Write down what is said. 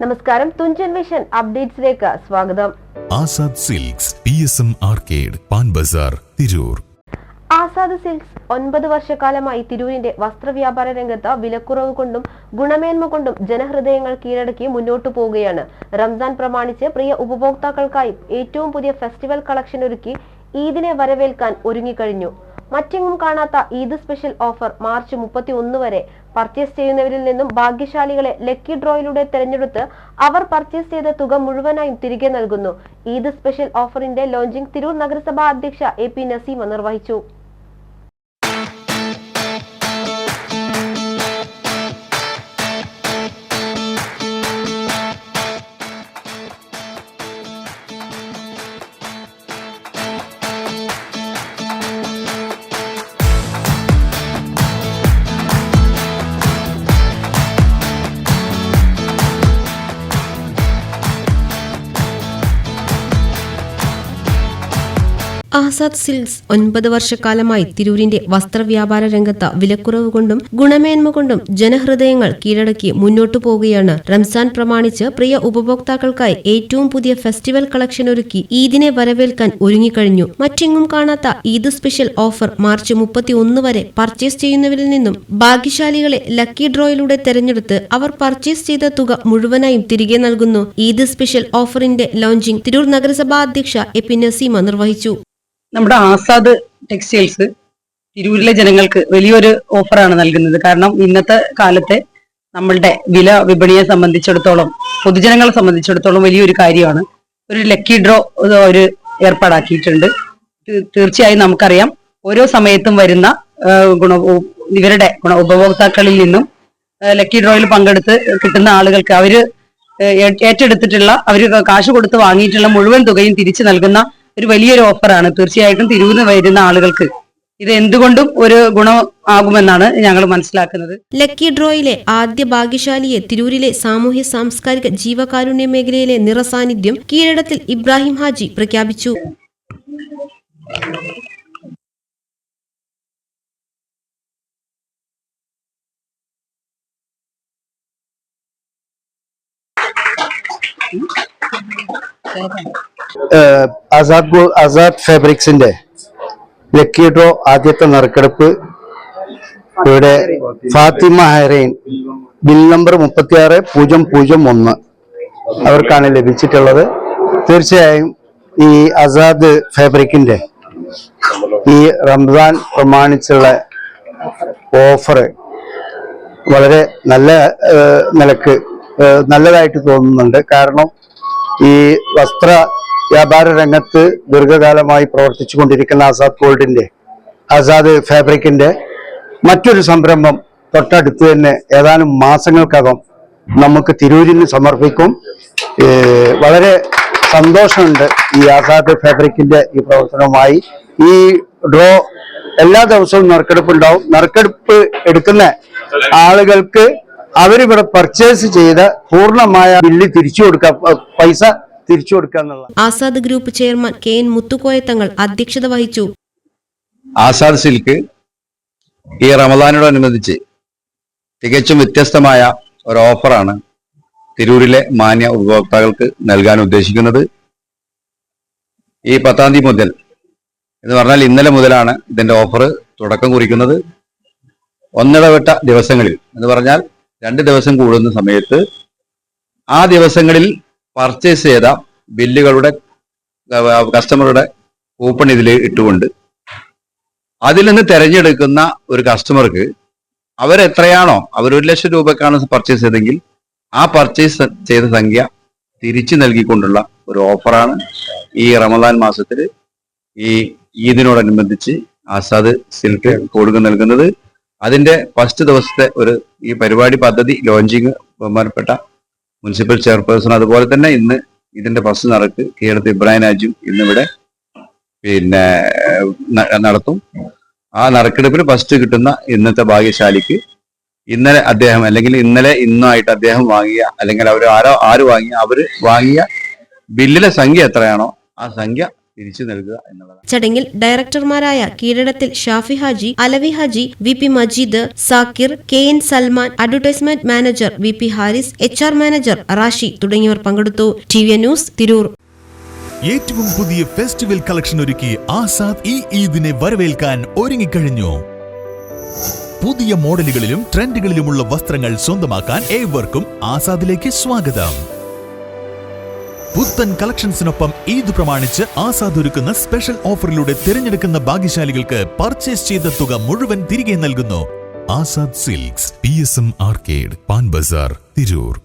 നമസ്കാരം. തുഞ്ചൻ മിഷൻ അപ്ഡേറ്റ്സിലേക്ക് സ്വാഗതം. Azad Silks P S M arcade Pan Bazar Tirur. Azad Silks ഒൻപത് വർഷക്കാലമായി തിരൂരിന്റെ വസ്ത്രവ്യാപാര രംഗത്ത് വിലക്കുറവ് കൊണ്ടും ഗുണമേന്മ കൊണ്ടും ജനഹൃദയങ്ങൾ കീഴടക്കി മുന്നോട്ടു പോവുകയാണ്. റംസാൻ പ്രമാണിച്ച് പ്രിയ ഉപഭോക്താക്കൾക്കായി ഏറ്റവും പുതിയ ഫെസ്റ്റിവൽ കളക്ഷൻ ഒരുക്കി ഈദിനെ വരവേൽക്കാൻ ഒരുങ്ങിക്കഴിഞ്ഞു. മറ്റെങ്ങും കാണാത്ത ഈദ് സ്പെഷ്യൽ ഓഫർ മാർച്ച് മുപ്പത്തി ഒന്ന് വരെ പർച്ചേസ് ചെയ്യുന്നവരിൽ നിന്നും ഭാഗ്യശാലികളെ ലക്കി ഡ്രോയിലൂടെ തെരഞ്ഞെടുത്ത് അവർ പർച്ചേസ് ചെയ്ത തുക മുഴുവനായും തിരികെ നൽകുന്നു. ഈദ് സ്പെഷ്യൽ ഓഫറിന്റെ ലോഞ്ചിംഗ് തിരൂർ നഗരസഭാ അധ്യക്ഷ എ പി നസീമ നിർവഹിച്ചു. ആസാദ് സിൽക്സ് ഒൻപത് വർഷക്കാലമായി തിരൂരിന്റെ വസ്ത്രവ്യാപാര രംഗത്ത് വിലക്കുറവ് കൊണ്ടും ഗുണമേന്മ കൊണ്ടും ജനഹൃദയങ്ങൾ കീഴടക്കി മുന്നോട്ടു പോവുകയാണ്. റംസാൻ പ്രമാണിച്ച് പ്രിയ ഉപഭോക്താക്കൾക്കായി ഏറ്റവും പുതിയ ഫെസ്റ്റിവൽ കളക്ഷൻ ഒരുക്കി ഈദിനെ വരവേൽക്കാൻ ഒരുങ്ങിക്കഴിഞ്ഞു. മറ്റെങ്ങും കാണാത്ത ഈദ് സ്പെഷ്യൽ ഓഫർ മാർച്ച് മുപ്പത്തി ഒന്ന് വരെ പർച്ചേസ് ചെയ്യുന്നവരിൽ നിന്നും ഭാഗ്യശാലികളെ ലക്കി ഡ്രോയിലൂടെ തെരഞ്ഞെടുത്ത് അവർ പർച്ചേസ് ചെയ്ത തുക മുഴുവനായും തിരികെ നൽകുന്നു. ഈദ് സ്പെഷ്യൽ ഓഫറിന്റെ ലോഞ്ചിംഗ് തിരൂർ നഗരസഭാ അധ്യക്ഷ എ പി നസീമ നിർവഹിച്ചു. നമ്മുടെ ആസാദ് ടെക്സ്റ്റൈൽസ് തിരൂരിലെ ജനങ്ങൾക്ക് വലിയൊരു ഓഫറാണ് നൽകുന്നത്. കാരണം ഇന്നത്തെ കാലത്തെ നമ്മളുടെ വില വിപണിയെ സംബന്ധിച്ചിടത്തോളം പൊതുജനങ്ങളെ സംബന്ധിച്ചിടത്തോളം വലിയൊരു കാര്യമാണ്. ഒരു ലക്കി ഡ്രോ ഒരു ഏർപ്പാടാക്കിയിട്ടുണ്ട്. തീർച്ചയായും നമുക്കറിയാം. ഓരോ സമയത്തും വരുന്ന ഗുണ ഇവരുടെ ഗുണ ഉപഭോക്താക്കളിൽ നിന്നും ലക്കി ഡ്രോയിൽ പങ്കെടുത്ത് കിട്ടുന്ന ആളുകൾക്ക് അവർ ഏറ്റെടുത്തിട്ടുള്ള അവർ കാശ് കൊടുത്ത് വാങ്ങിയിട്ടുള്ള മുഴുവൻ തുകയും തിരിച്ചു നൽകുന്ന ഒരു വലിയൊരു ഓഫറാണ് തീർച്ചയായിട്ടും തിരുവിന്ന് വരുന്ന ആളുകൾക്ക് ഇത് എന്തുകൊണ്ടും ഒരു ഗുണം ആകുമെന്നാണ് ഞങ്ങൾ മനസ്സിലാക്കുന്നത്. ലക്കി ഡ്രോയിലെ ആദ്യ ഭാഗ്യശാലിയെ തിരൂരിലെ സാമൂഹ്യ സാംസ്കാരിക ജീവകാരുണ്യ മേഖലയിലെ നിറസാന്നിധ്യം കീഴടത്തിൽ ഇബ്രാഹിം ഹാജി പ്രഖ്യാപിച്ചു. ഏഹ് ആസാദ് ആസാദ് ഫാബ്രിക്സിന്റെ ലക്കി ഡ്രോ ആദ്യത്തെ നറുക്കെടുപ്പ് ഇവിടെ ഫാത്തിമ ഹൈറൈൻ ബിൽ നമ്പർ മുപ്പത്തിയാറ് പൂജ്യം പൂജ്യം ഒന്ന് അവർക്കാണ് ലഭിച്ചിട്ടുള്ളത്. തീർച്ചയായും ഈ ആസാദ് ഫാബ്രിക്കിന്റെ ഈ റംസാൻ പ്രമാണിച്ചുള്ള ഓഫർ വളരെ നല്ല നിലയ്ക്ക് നല്ലതായിട്ട് തോന്നുന്നുണ്ട്. കാരണം ഈ വസ്ത്ര വ്യാപാര രംഗത്ത് ദീർഘകാലമായി പ്രവർത്തിച്ചു കൊണ്ടിരിക്കുന്ന ആസാദ് ഗോൾഡിന്റെ ആസാദ് ഫാബ്രിക്കിന്റെ മറ്റൊരു സംരംഭം തൊട്ടടുത്ത് തന്നെ ഏതാനും മാസങ്ങൾക്കകം നമുക്ക് തിരൂരിന് സമർപ്പിക്കും. വളരെ സന്തോഷമുണ്ട് ഈ ആസാദ് ഫാബ്രിക്കിന്റെ ഈ പ്രവർത്തനവുമായി. ഈ ഡ്രോ എല്ലാ ദിവസവും നറുക്കെടുപ്പ് ഉണ്ടാവും നറുക്കെടുപ്പ് എടുക്കുന്ന ആളുകൾക്ക് അവരിവിടെ പർച്ചേസ് ചെയ്ത പൂർണമായ ബില്ല് തിരിച്ചു കൊടുക്കുക. പൈസ തിരിച്ചു കൊടുക്കുക എന്നുള്ള Azad group chairman K N Muthukoya Thangal അധ്യക്ഷത വഹിച്ചു. ആസാദ് സിൽക്ക് ഈ റമദാനോടനുബന്ധിച്ച് തികച്ചും വ്യത്യസ്തമായ ഒരു ഓഫറാണ് തിരൂരിലെ മാന്യ ഉപഭോക്താക്കൾക്ക് നൽകാൻ ഉദ്ദേശിക്കുന്നത്. ഈ പത്താം തീയതി മുതൽ എന്ന് പറഞ്ഞാൽ ഇന്നലെ മുതലാണ് ഇതിന്റെ ഓഫർ തുടക്കം കുറിക്കുന്നത്. ഒന്നിടവിട്ട ദിവസങ്ങളിൽ എന്ന് പറഞ്ഞാൽ രണ്ട് ദിവസം കൂടുന്ന സമയത്ത് ആ ദിവസങ്ങളിൽ പർച്ചേസ് ചെയ്ത ബില്ലുകളുടെ കസ്റ്റമറുടെ കൂപ്പൺ ഇതിൽ ഇട്ടുകൊണ്ട് അതിൽ നിന്ന് തിരഞ്ഞെടുക്കുന്ന ഒരു കസ്റ്റമർക്ക് അവരെത്രയാണോ അവർ ഒരു ലക്ഷം രൂപക്കാണ് പർച്ചേസ് ചെയ്തെങ്കിൽ ആ പർച്ചേസ് ചെയ്ത സംഖ്യ തിരിച്ചു നൽകിക്കൊണ്ടുള്ള ഒരു ഓഫറാണ് ഈ റമദാൻ മാസത്തിൽ ഈ ഈദിനോടനുബന്ധിച്ച് ആസാദ് സിൽക്ക് കൊടുക്ക നൽകുന്നത്. അതിന്റെ ഫസ്റ്റ് ദിവസത്തെ ഒരു ഈ പരിപാടി പദ്ധതി ലോഞ്ചിങ് ബഹുമാനപ്പെട്ട മുനിസിപ്പൽ ചെയർപേഴ്സൺ അതുപോലെ തന്നെ ഇന്ന് ഇതിന്റെ ഫസ്റ്റ് നടക്ക് കേരളത്തിൽ ഇബ്രാഹിം രാജും ഇന്നിവിടെ പിന്നെ നടത്തും. ആ നറുക്കെടുപ്പിൽ ഫസ്റ്റ് കിട്ടുന്ന ഇന്നത്തെ ഭാഗ്യശാലിക്ക് ഇന്നലെ അദ്ദേഹം അല്ലെങ്കിൽ ഇന്നലെ ഇന്നായിട്ട് അദ്ദേഹം വാങ്ങിയ അല്ലെങ്കിൽ അവർ ആരോ ആര് വാങ്ങിയ അവർ വാങ്ങിയ ബില്ലിലെ സംഖ്യ എത്രയാണോ ആ സംഖ്യ തിരിച്ചു നൽകുക എന്നുള്ളതാണ്. ചടങ്ങിൽ ഡയറക്ടർമാരായ Keezhadathil Shafi Haji Alavi Haji V P Majeed Zakir K N Salman advertisement manager V P Haris H R manager Rashi തുടങ്ങിയവർ പങ്കെടുത്തു. T V news Tirur. ഏറ്റവും പുതിയ ഫെസ്റ്റിവൽ കളക്ഷൻ ഒരുക്കി ആസാദ് ഈ ഈദിനെ വരവേൽക്കാൻ ഒരുങ്ങിക്കഴിഞ്ഞു. പുതിയ മോഡലുകളിലും ട്രെൻഡുകളിലുമുള്ള വസ്ത്രങ്ങൾ സ്വന്തമാക്കാൻ ഏവർക്കും ആസാദിലേക്ക് സ്വാഗതം. പുത്തൻ കളക്ഷൻസിനൊപ്പം ഈദ് പ്രമാണിച്ച് ആസാദ് ഒരുക്കുന്ന സ്പെഷ്യൽ ഓഫറിലൂടെ തിരഞ്ഞെടുക്കുന്ന ഭാഗ്യശാലികൾക്ക് പർച്ചേസ് ചെയ്ത തുക മുഴുവൻ തിരികെ നൽകുന്നു. Azad Silks P S M arcade Pan Bazar Tirur.